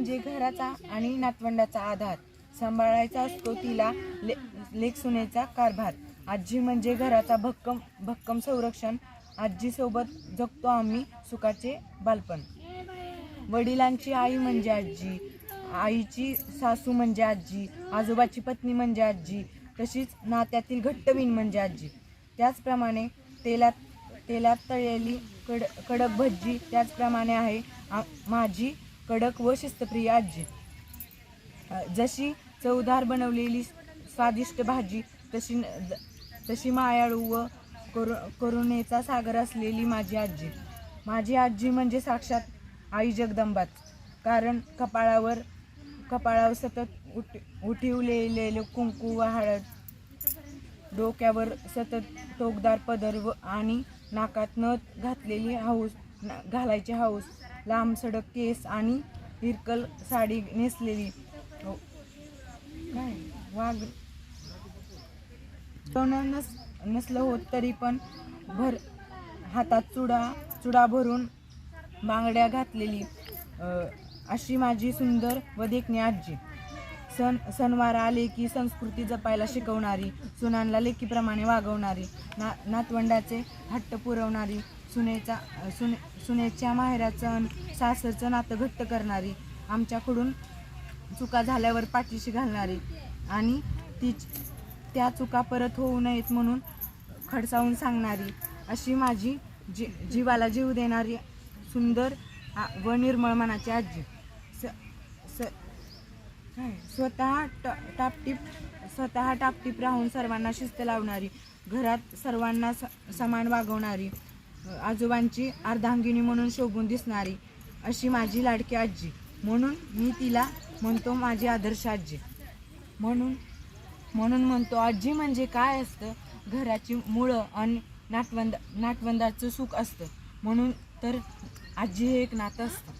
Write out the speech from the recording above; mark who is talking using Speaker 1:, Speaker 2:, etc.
Speaker 1: म्हणजे घराचा आणि नातवंडाचा आधार सांभाळायचा असतो तिला ले लेखसुनेचा कारभार. आजी म्हणजे घराचा भक्कम भक्कम संरक्षण. आजीसोबत जगतो आम्ही सुखाचे बालपण. वडिलांची आई म्हणजे आजी. आईची सासू म्हणजे आजी. आजोबाची पत्नी म्हणजे आजी. तशीच नात्यातील घट्टवीण म्हणजे आजी. त्याचप्रमाणे तेलात तेलात तळलेली कड कडक भज्जी त्याचप्रमाणे आहे. आ- माझी कडक व शिस्तप्रिय आजी. जशी चवदार बनवलेली स्वादिष्ट भाजी तशी न- द- तशी मायाळू व करू करुणेचा सागर असलेली माझी आजी. माझी आजी म्हणजे साक्षात आई जगदंबाच. कारण कपाळावर कपाळावर सतत उठ उठिवलेले कुंकू व हळद डोक्यावर सतत टोकदार पदर व आणि नाकात नथ घातलेली हाऊस ना- घालायची हाऊस. लांब सडक केस आणि हिरकल साडी नेसलेली. हो. काय? वाघ. सोनं नस नसलं होत तरी पण भर हातात चुडा चुडा भरून बांगड्या घातलेली. अशी माझी सुंदर व देखणी आजी. सण सणवार आले की संस्कृती जपायला शिकवणारी सुनांना लेकीप्रमाणे वागवणारी ना नातवंडाचे हट्ट पुरवणारी सुनेचा सुने सुनेच्या माहेराचं आणि सासरचं नातं घट्ट करणारी आमच्याकडून चुका झाल्यावर पाठीशी घालणारी आणि ती त्या चुका परत होऊ नयेत म्हणून खडसावून सांगणारी अशी माझी जी जीवाला जीव देणारी सुंदर व निर्मळ मनाची आजी. स्वतः ट टापटीप स्वतः टापटीप राहून सर्वांना शिस्त लावणारी घरात सर्वांना स समान वागवणारी आजोबांची अर्धांगिनी म्हणून शोभून दिसणारी अशी माझी लाडकी आजी. म्हणून मी तिला म्हणतो माझी आदर्श आजी. म्हणून म्हणून म्हणतो आजी म्हणजे काय असतं? घराची मुळं आणि नाटवंद नाटवंदाचं सुख असतं. म्हणून तर आजी हे एक नातं असतं.